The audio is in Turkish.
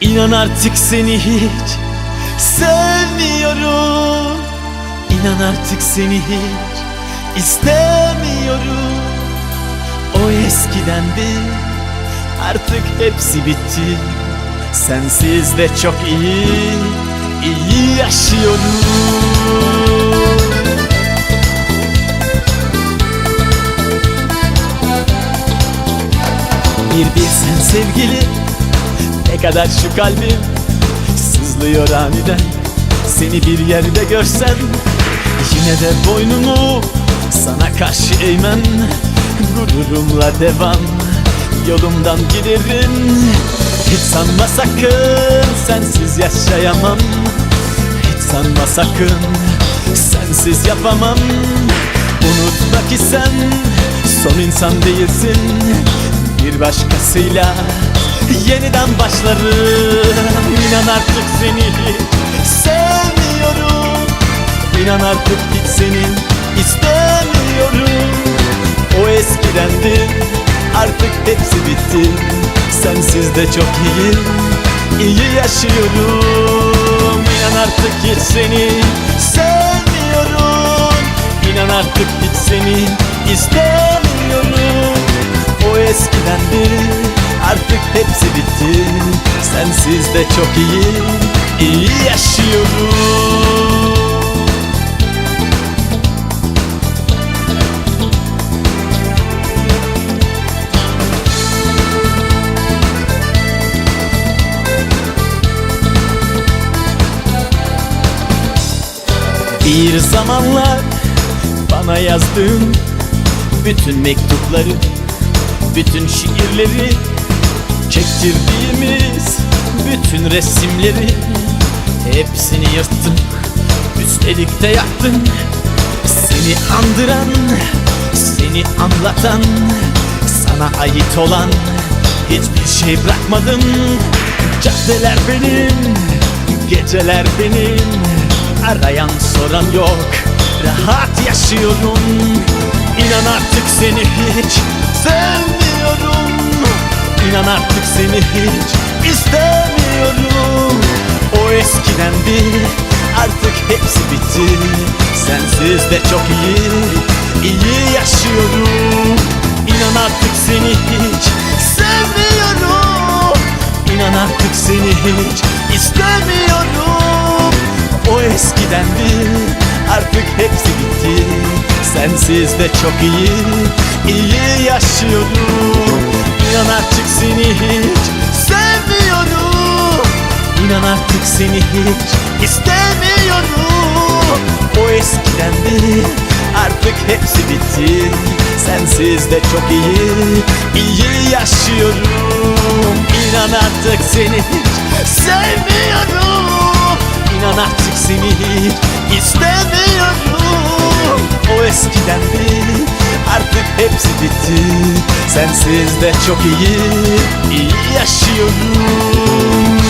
İnan artık seni hiç sevmiyorum. İnan artık seni hiç istemiyorum. O eskidendi artık hepsi bitti. Sensiz de çok iyi, iyi yaşıyorum. Bir bilsen sevgili ne kadar şu kalbim sızlıyor aniden. Seni bir yerde görsem yine de boynumu sana karşı eğmem. Gururumla devam yolumdan giderim. Hiç sanma sakın sensiz yaşayamam. Hiç sanma sakın sensiz yapamam. Unutma ki sen son insan değilsin. Bir başkasıyla yeniden başlarım. İnan artık seni sevmiyorum. İnan artık hiç senin istemiyorum. O eskidendi artık hepsi bitti. Sensiz de çok iyi, iyi yaşıyorum. İnan artık hiç seni sevmiyorum. İnan artık hiç seni istemiyorum. O eskidendi artık hepsi bitti. Sensiz de çok iyi, iyi yaşıyorum. Bir zamanlar bana yazdığın bütün mektupları, bütün şiirleri, çektirdiğimiz bütün resimleri hepsini yırttım. Üstelik de yaktım. Seni andıran, seni anlatan, sana ait olan hiçbir şey bırakmadım. Caddeler benim, geceler benim. Arayan soran yok Rahat yaşıyorum İnan artık seni hiç sevmiyorum İnan artık seni hiç istemiyorum. O eskidendi artık hepsi bitti. Sensiz de çok iyi, iyi yaşıyorum. İnan artık seni hiç sevmiyorum. İnan artık seni hiç istemiyorum. O eskidendi artık hepsi bitti. Sensiz de çok iyi, iyi yaşıyorum İnan artık seni hiç sevmiyorum. İnan artık seni hiç istemiyorum. O eskidendi artık hepsi bitti. Sensiz de çok iyi, iyi yaşıyorum. İnan artık seni hiç sevmiyorum. İnan artık seni hiç istemiyorum o eskidendi artık hepsi bitti. Sensiz de çok iyi, iyi yaşıyorum.